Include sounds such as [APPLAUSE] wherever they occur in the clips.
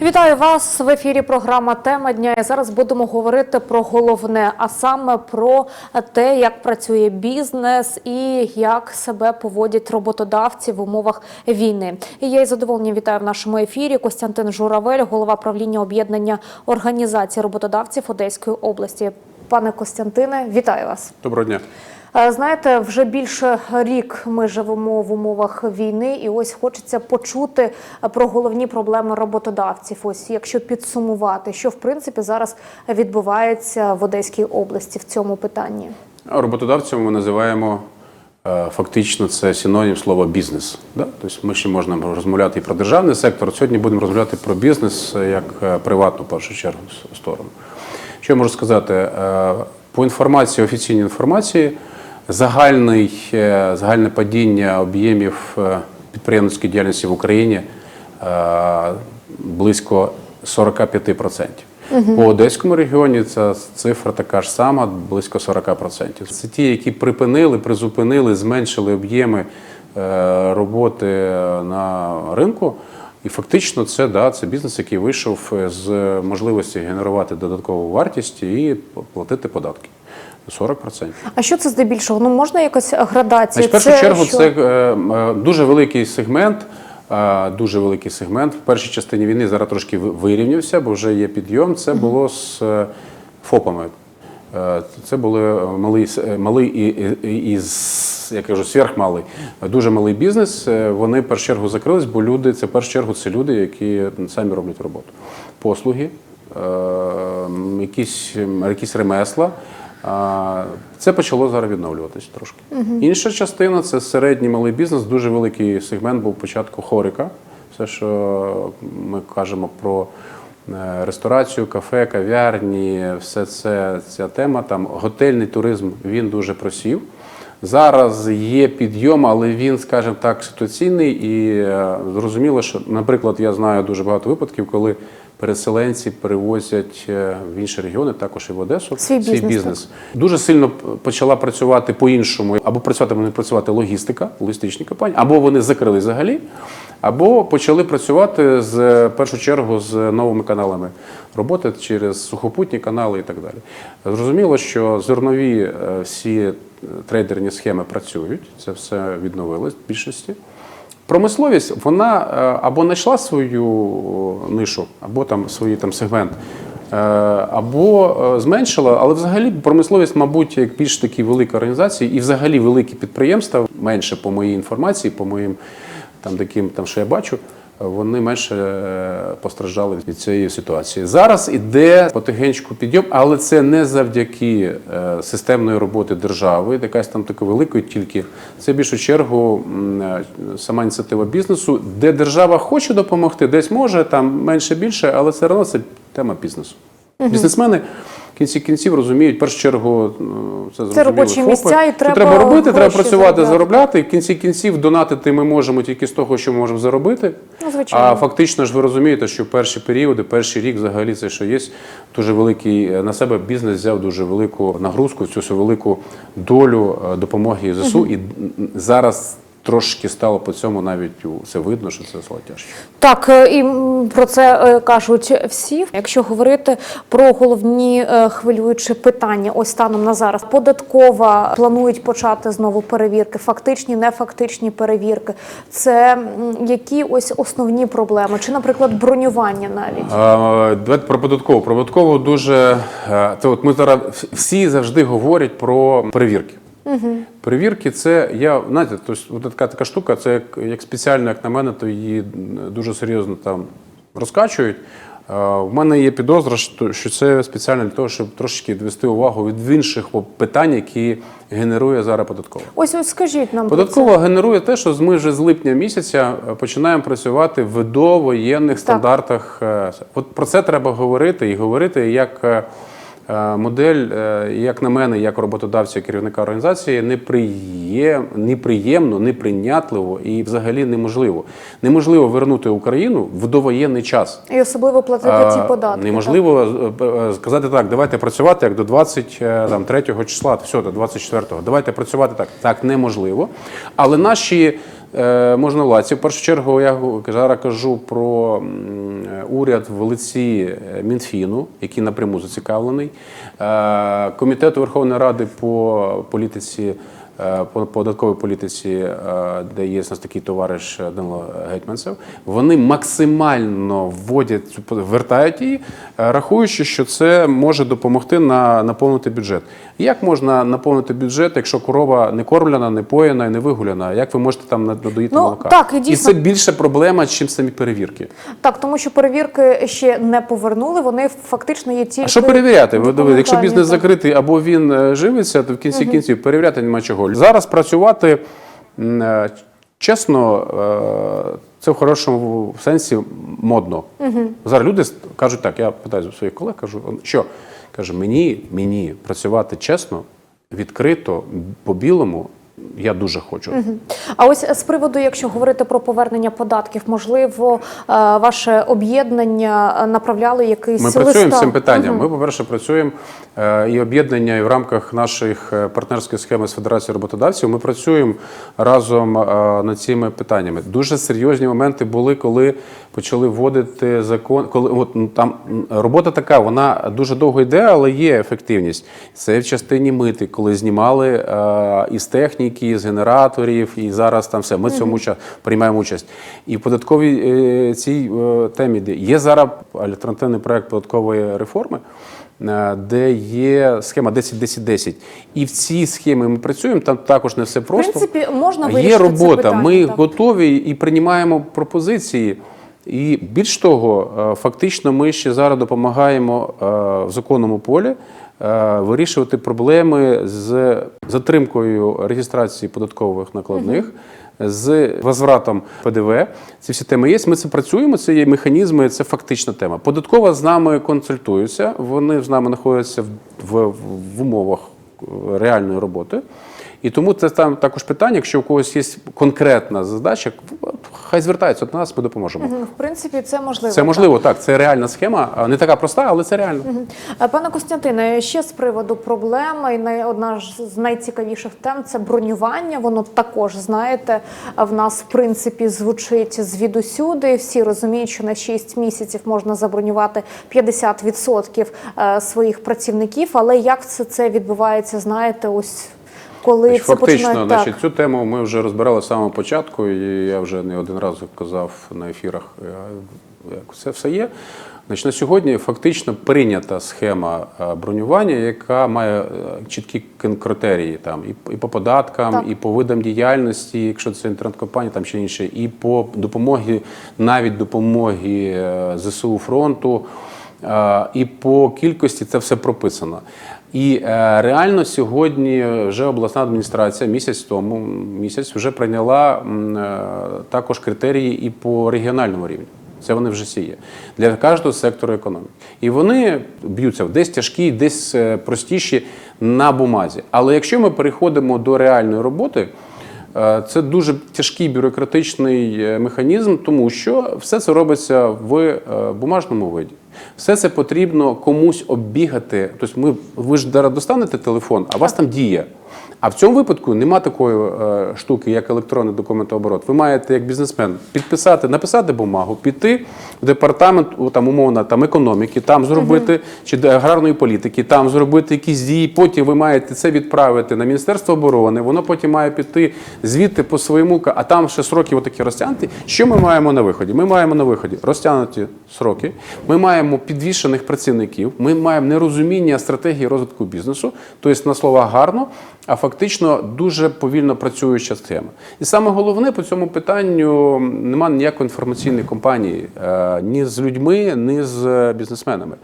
Вітаю вас в ефірі. Програма Тема дня. І зараз будемо говорити про головне, а саме про те, як працює бізнес і як себе поводять роботодавці в умовах війни. І я із задоволенням вітаю в нашому ефірі Костянтин Журавель, голова правління об'єднання організацій роботодавців Одеської області. Пане Костянтине, вітаю вас. Доброго дня. Е, Знаєте, вже більше рік ми живемо в умовах війни, і ось хочеться почути е, про головні проблеми роботодавців. Ось якщо підсумувати, що в принципі зараз відбувається в Одеській області в цьому питанні. Роботодавцем ми називаємо е, фактично це синонім слова бізнес. Тобто ми ще можемо розмовляти і про державний сектор. Сьогодні будемо розмовляти про бізнес як приватну в першу чергу сторону. Що я можу сказати? По інформації, офіційній інформації, загальний, е, загальне падіння об'ємів е, підприємницької діяльності в Україні е, близько 45%. По Одеському регіоні ця цифра така ж сама, близько 40%. Це ті, які припинили, призупинили, зменшили об'єми роботи на ринку. І фактично це, да, це бізнес, який вийшов з можливості генерувати додаткову вартість і платити податки. 40%. А що це здебільшого? Ну можна якось градація? В першу Це чергу, що? це е, е, дуже великий сегмент. е, Дуже великий сегмент. В першій частині війни зараз трошки вирівнявся, бо вже є підйом. Це було з е, ФОПами. Це були малий, малий і, і, і я кажу, сверхмалий, дуже малий бізнес. Вони в першу чергу закрились, бо люди, це в першу чергу це люди, які самі роблять роботу. Послуги, якісь, якісь ремесла. Це почало зараз відновлюватись трошки. Інша частина це середній малий бізнес. Дуже великий сегмент був початку хорика. Все, що ми кажемо про е, ресторацію, кафе, кав'ярні, все це ця тема. Там готельний туризм він дуже просів. Зараз є підйом, але він, скажімо так, ситуаційний і е, зрозуміло, що, наприклад, я знаю дуже багато випадків, коли переселенці перевозять е, в інші регіони, також і в Одесу, Свій бізнес, Дуже сильно почала працювати по-іншому, або працювати вони працювати логістика, логістичні компанії, або вони закрили взагалі, або почали працювати з в першу чергу з новими каналами роботи через сухопутні канали і так далі. Зрозуміло, що зернові е, всі е, трейдерні схеми працюють, це все відновилось в більшості. Промисловість вона е, або знайшла свою нишу, або там свій там сегмент, е, або е, зменшила, але взагалі промисловість, мабуть, як більш такі великі організації і взагалі великі підприємства, менше по моїй інформації, по моїм там таким, там що я бачу. Вони менше е, постраждали від цієї ситуації. Зараз іде потихеньку підйом, але це не завдяки е, системної роботи держави, якась там такої великої, тільки це в більшу чергу е, сама ініціатива бізнесу, де держава хоче допомогти, десь може, там менше більше, але все одно це тема бізнесу. Бізнесмени кінці кінців розуміють, в першу чергу ну, це зрозуміло, робочі ФОПи, місця, і треба треба робити, треба працювати, заробляти. заробляти. І в кінці кінців донатити ми можемо тільки з того, що ми можемо заробити. Ну, звичайно. А фактично ж ви розумієте, що перші періоди, перший рік взагалі це що є дуже великий е, на себе бізнес взяв дуже велику нагрузку, цю всю велику долю е, допомоги ЗСУ. І зараз трошки стало по цьому навіть це видно, що це стало тяжче. Так, е, і про це е, кажуть всі. Якщо говорити про головні е, хвилюючі питання, ось станом на зараз податкова планують почати знову перевірки, фактичні, нефактичні перевірки. Це які ось основні проблеми, чи, наприклад, бронювання навіть. Давайте про податкову. Про податкову дуже це от ми зараз всі завжди говорять про перевірки. Перевірки це я знаєте, тобто, така така штука, це як, як спеціально, як на мене, то її дуже серйозно там розкачують. В мене є підозра, що це спеціально для того, щоб трошки відвести увагу від інших питань, які генерує зараз податкова. Ось ось скажіть нам про це. Податкова генерує те, що ми вже з липня місяця е, починаємо працювати в довоєнних стандартах. Е, От про це треба говорити і говорити як е, модель, е, як на мене, як роботодавця, керівника організації, неприєм, неприємно, неприйнятливо і взагалі неможливо. Неможливо вернути Україну в довоєнний час. І особливо платити ці А, податки. Неможливо е, е, сказати так, давайте працювати як до 23 числа, все, до 24-го. Давайте працювати так. Так неможливо. Але наші е, можновладці. В першу чергу я зараз кажу про е, уряд в лиці е, Мінфіну, який напряму зацікавлений, комітету Верховної Ради по політиці. По податковій політиці, е, де є нас такий товариш е, Данило Гетьманцев, вони максимально вводять цю вертають її, е, рахуючи, що це може допомогти на наповнити бюджет. Як можна наповнити бюджет, якщо корова не кормлена, не поєна і не вигуляна? Як ви можете там надоїти Ну, молока? так, і дійсно- це більше проблема, ніж самі перевірки. Так, тому що перевірки ще не повернули, вони фактично є тільки. А що перевіряти? Ви якщо бізнес так. закритий або він живиться, то в кінці кінців перевіряти нема чого. Зараз працювати е, чесно, е, це в хорошому сенсі модно. Зараз люди кажуть так, я питаю своїх колег, кажу, що каже, мені, мені працювати чесно, відкрито, по-білому. Я дуже хочу. А ось з приводу, якщо говорити про повернення податків, можливо, е, ваше об'єднання направляло якийсь Ми працюємо з цим питанням. Ми, по-перше, працюємо е, і об'єднання, і в рамках наших е, партнерської схеми з Федерацією роботодавців. Ми працюємо разом над цими питаннями. Дуже серйозні моменти були, коли почали вводити закон. Коли от ну, там робота така, вона дуже довго йде, але є ефективність. Це в частині мити, коли знімали е, із техніки, з генераторів, і зараз там все. Ми в цьому уча- приймаємо участь. І в податковій е, цій е, темі, де є зараз альтернативний проект податкової реформи. е, Де є схема 10-10-10. І в цій схемі ми працюємо, там також не все просто. В принципі, можна Є вирішити це робота. питання, ми так. готові і приймаємо пропозиції. І більш того, е, фактично, ми ще зараз допомагаємо е, в законному полі е, вирішувати проблеми з затримкою реєстрації податкових накладних. З возвратом ПДВ ці всі теми є. Ми це працюємо. Це є механізми, це фактична тема. Податкова з нами консультуються. Вони з нами знаходяться в, в, в умовах реальної роботи. І тому це там також питання, якщо у когось є конкретна задача, хай звертаються до нас, ми допоможемо. В принципі, це можливо. Це можливо, так. Це реальна схема, не така проста, але це реально. Пане Костянтине, ще з приводу проблеми, одна з найцікавіших тем це бронювання. Воно також знаєте, в нас в принципі звучить звідусюди. Всі розуміють, що на 6 місяців можна забронювати 50% е, своїх працівників. Але як це, це відбувається? Знаєте, ось коли Значить, це Фактично, починає значить, так. цю тему ми вже розбирали з самого початку, і я вже не один раз казав на ефірах, е, як це все є. Значить, на сьогодні фактично прийнята схема е, бронювання, яка має е, чіткі критерії там і, і по податкам, Так. і по видам діяльності, якщо це інтернет-компанія, там чи інше, і по допомогі, навіть допомоги ЗСУ фронту. І по кількості це все прописано. І е, реально сьогодні вже обласна адміністрація місяць тому місяць вже прийняла е, також критерії і по регіональному рівню. Це вони вже всі є для кожного сектору економіки. І вони б'ються десь тяжкі, десь е, простіші на бумазі. Але якщо ми переходимо до реальної роботи, Це дуже тяжкий бюрократичний е, механізм, тому що все це робиться в е, бумажному виді. Все це потрібно комусь оббігати. Тобто, ми ви ж зараз достанете телефон, а у вас там діє. А в цьому випадку нема такої е, штуки, як електронний документооборот. Ви маєте, як бізнесмен, підписати, написати бумагу, піти в департамент там умовно там економіки, там зробити чи аграрної політики, там зробити якісь дії. Потім ви маєте це відправити на міністерство оборони. Воно потім має піти звідти по своєму, а там ще сроки отакі розтягнуті. Що ми маємо на виході? Ми маємо на виході розтягнуті сроки. Ми маємо підвішених працівників. Ми маємо нерозуміння стратегії розвитку бізнесу. Тобто на слова гарно, а фактично дуже повільно працююча схема. І саме головне по цьому питанню немає ніякої інформаційної кампанії е, ні з людьми, ні з е, бізнесменами.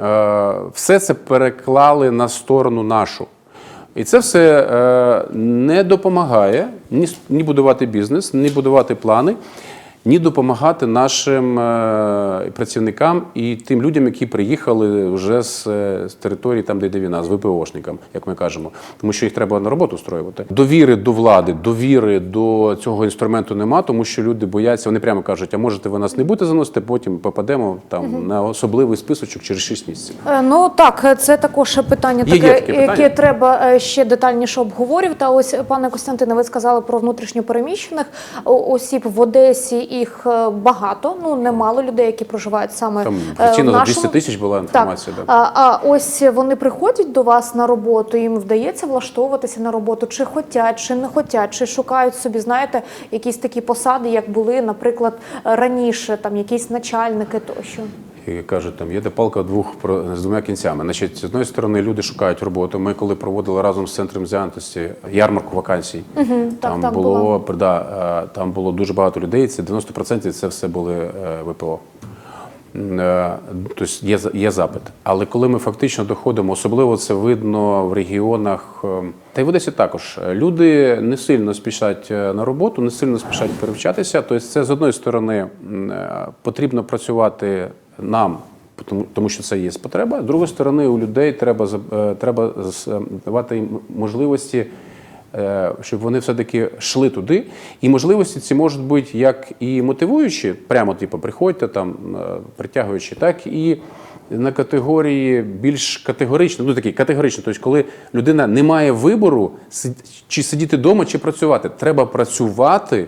Е, Все це переклали на сторону нашу. І це все не допомагає ні будувати бізнес, ні будувати плани. Ні допомагати нашим е, працівникам і тим людям, які приїхали вже з, е, з території, там де йде війна, з ВПОшникам, як ми кажемо, тому що їх треба на роботу строювати. Довіри до влади, довіри до цього інструменту нема, тому що люди бояться. Вони прямо кажуть: а можете ви нас не будете заносити, потім попадемо там на особливий списочок через 6 місяців. Е, Ну так, це також питання Є- є таке, таке питання. яке треба ще детальніше обговорювати. А ось, пане Костянтине, ви сказали про внутрішньопереміщених о- осіб в Одесі. Їх е, багато, ну немало людей, які проживають саме Там е, офіційно нашому- 200 тисяч була інформація. Так. Да. А, а ось вони приходять до вас на роботу, їм вдається влаштовуватися на роботу, чи хотять, чи не хотять, чи шукають собі, знаєте, якісь такі посади, як були, наприклад, раніше, там якісь начальники тощо. І кажуть, там є де палка двох з двома кінцями. Значить, з одної сторони, люди шукають роботу. Ми коли проводили разом з центром зайнятості ярмарку вакансій, там так, було була. да, е, там було дуже багато людей. Це 90% це все були е, ВПО. Е, Тобто є, є запит. Але коли ми фактично доходимо, особливо це видно в регіонах, та й в Одесі також. Люди не сильно спішать на роботу, не сильно спішать перевчатися. Тобто, це з одної сторони потрібно працювати нам. Тому, що це є потреба. З другої сторони, у людей треба е, треба е, давати їм можливості, е, щоб вони все-таки йшли туди. І можливості ці можуть бути як і мотивуючі, прямо типу, приходьте там, притягуючи, так і на категорії більш категорично, ну такі категорично, тобто, коли людина не має вибору чи сидіти вдома, чи працювати. Треба працювати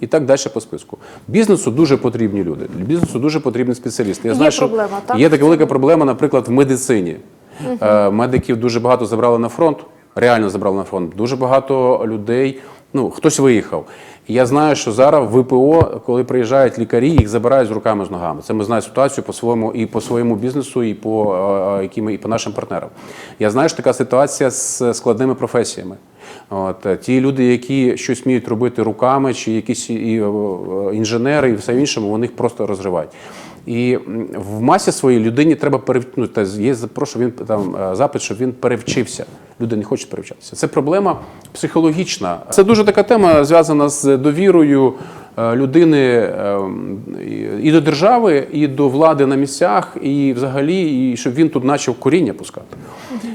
і так далі по списку. Бізнесу дуже потрібні люди. Бізнесу дуже потрібні спеціалісти. Я Є знаю, що проблема, так? є така велика проблема, наприклад, в медицині. Е, Медиків дуже багато забрали на фронт, реально забрали на фронт. Дуже багато людей. Ну, хтось виїхав. І я знаю, що зараз в ВПО, коли приїжджають лікарі, їх забирають з руками з ногами. Це ми знаємо ситуацію по своєму і по своєму бізнесу, і по е, е, якими і по нашим партнерам. Я знаю, що така ситуація з складними професіями. От е, ті люди, які щось вміють робити руками, чи якісь і, інженери, і все іншому, вони їх просто розривають. І в масі своїй людині треба перев... ну, є прошу він там е, запит, щоб він перевчився. Люди не хочуть перевчатися. Це проблема психологічна. Це дуже така тема зв'язана з довірою е, людини е, і- і до держави, і до влади на місцях, і взагалі, і щоб він тут почав коріння пускати.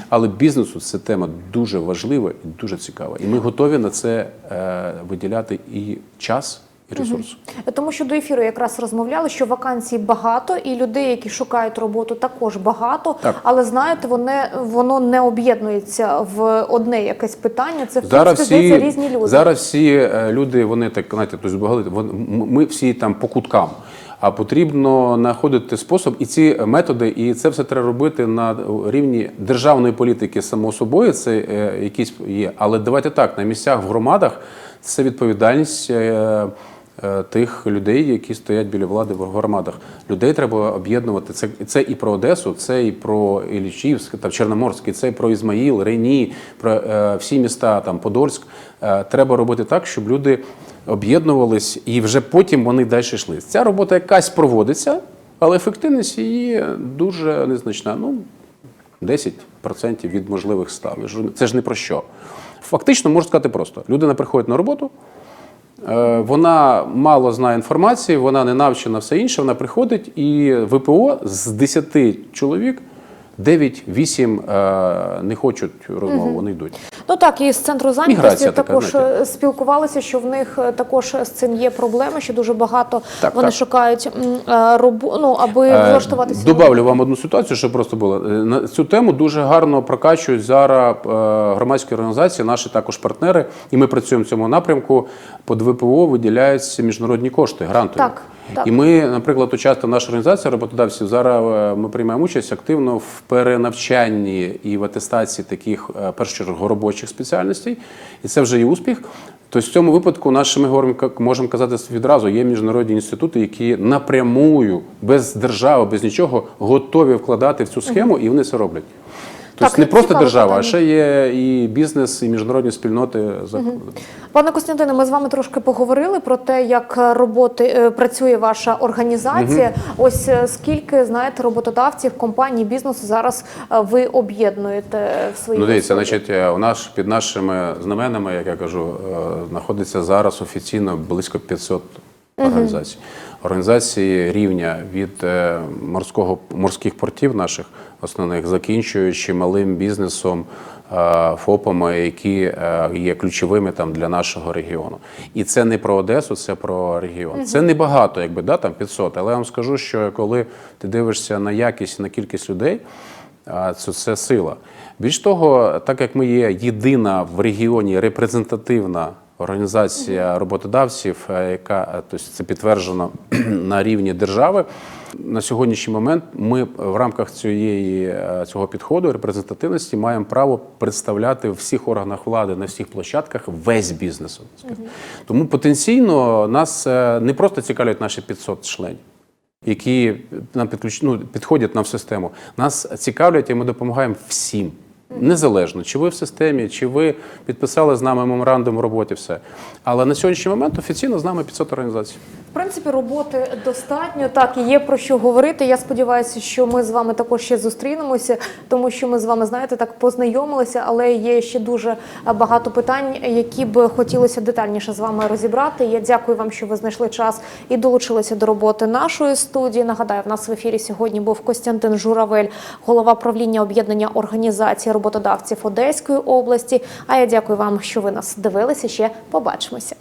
Але бізнесу це тема дуже важлива і дуже цікава. І ми готові на це е, виділяти і час, ресурс. Тому що до ефіру якраз розмовляли, що вакансій багато, і людей, які шукають роботу, також багато. Так. Але знаєте, вони воно не об'єднується в одне якесь питання. Це Зараз всі, здається, різні люди. зараз всі е, люди, вони так знаєте, тобто багали, вон- ми всі там по куткам. А потрібно знаходити спосіб, і ці методи, і це все треба робити на рівні державної політики, само собою, це е, якісь є. Але давайте так, на місцях в громадах це відповідальність. е, Тих людей, які стоять біля влади в громадах, людей треба об'єднувати. Це це і про Одесу, це і про Іллічівськ, там Чорноморський, це про Ізмаїл, Рені, про е, всі міста, там Подольськ. Е, треба робити так, щоб люди об'єднувались і вже потім вони далі йшли. Ця робота якась проводиться, але ефективність її дуже незначна. Ну, 10% від можливих 100. Ви ж- Це ж не про що. Фактично, можна сказати просто: людина приходить на роботу, е, вона мало знає інформації, вона не навчена все інше, вона приходить і ВПО з 10 чоловік. 9-8 е, не хочуть розмови, вони йдуть. Ну так, і з центру зайнятості така, також знаєте. е, спілкувалися, що в них е, також з цим є проблеми, що дуже багато Так, вони так. шукають робу, ну, аби влаштуватися. Добавлю вам одну ситуацію, щоб просто було. На цю тему дуже гарно прокачують зараз громадські організації, наші також партнери, і ми працюємо в цьому напрямку. Під ВПО виділяються міжнародні кошти, грантові. Так, так. І ми, наприклад, учасно наша організація роботодавців зараз е, ми приймаємо участь активно в перенавчанні і в атестації таких е, чергу робочих спеціальностей, і це вже є успіх. Тобто в цьому випадку наші ми говоримо, як можемо казати відразу, є міжнародні інститути, які напрямую, без держави, без нічого, готові вкладати в цю схему, і вони це роблять. Тобто Так, не просто цікаве держава, а ще є і бізнес, і міжнародні спільноти. за Пане Костянтине, ми з вами трошки поговорили про те, як роботи е, працює ваша організація. Ось е, скільки знаєте роботодавців, компаній, бізнесу зараз е, ви об'єднуєте в своїй Ну, дивіться, значить, у нас під нашими знаменами, як я кажу, знаходиться зараз офіційно близько 500 організацій. Організації рівня від е, морського морських портів наших основних, закінчуючи малим бізнесом, е, ФОПами, які е, є ключовими там для нашого регіону. І це не про Одесу, це про регіон. Це не багато, якби да, там 500, але я вам скажу, що коли ти дивишся на якість, на кількість людей, це, це сила. Більш того, так як ми є єдина в регіоні репрезентативна організація роботодавців, е, яка е, тобто це підтверджено [CLEARS THROAT] на рівні держави. На сьогоднішній момент ми в рамках цієї, е, цього підходу репрезентативності маємо право представляти в всіх органах влади на всіх площадках весь бізнес. Тому потенційно нас не просто цікавлять наші 500 членів які нам підключ... ну, підходять нам в систему. Нас цікавлять, і ми допомагаємо всім. Незалежно, чи ви в системі, чи ви підписали з нами меморандум в роботі, все. Але на сьогоднішній момент офіційно з нами 500 організацій. В принципі, роботи достатньо, так і є про що говорити. Я сподіваюся, що ми з вами також ще зустрінемося, тому що ми з вами знаєте так познайомилися, але є ще дуже багато питань, які б хотілося детальніше з вами розібрати. Я дякую вам, що ви знайшли час і долучилися до роботи нашої студії. Нагадаю, в нас в ефірі сьогодні був Костянтин Журавель, голова правління об'єднання організації роботодавців Одеської області. А я дякую вам, що ви нас дивилися. Ще побачимося.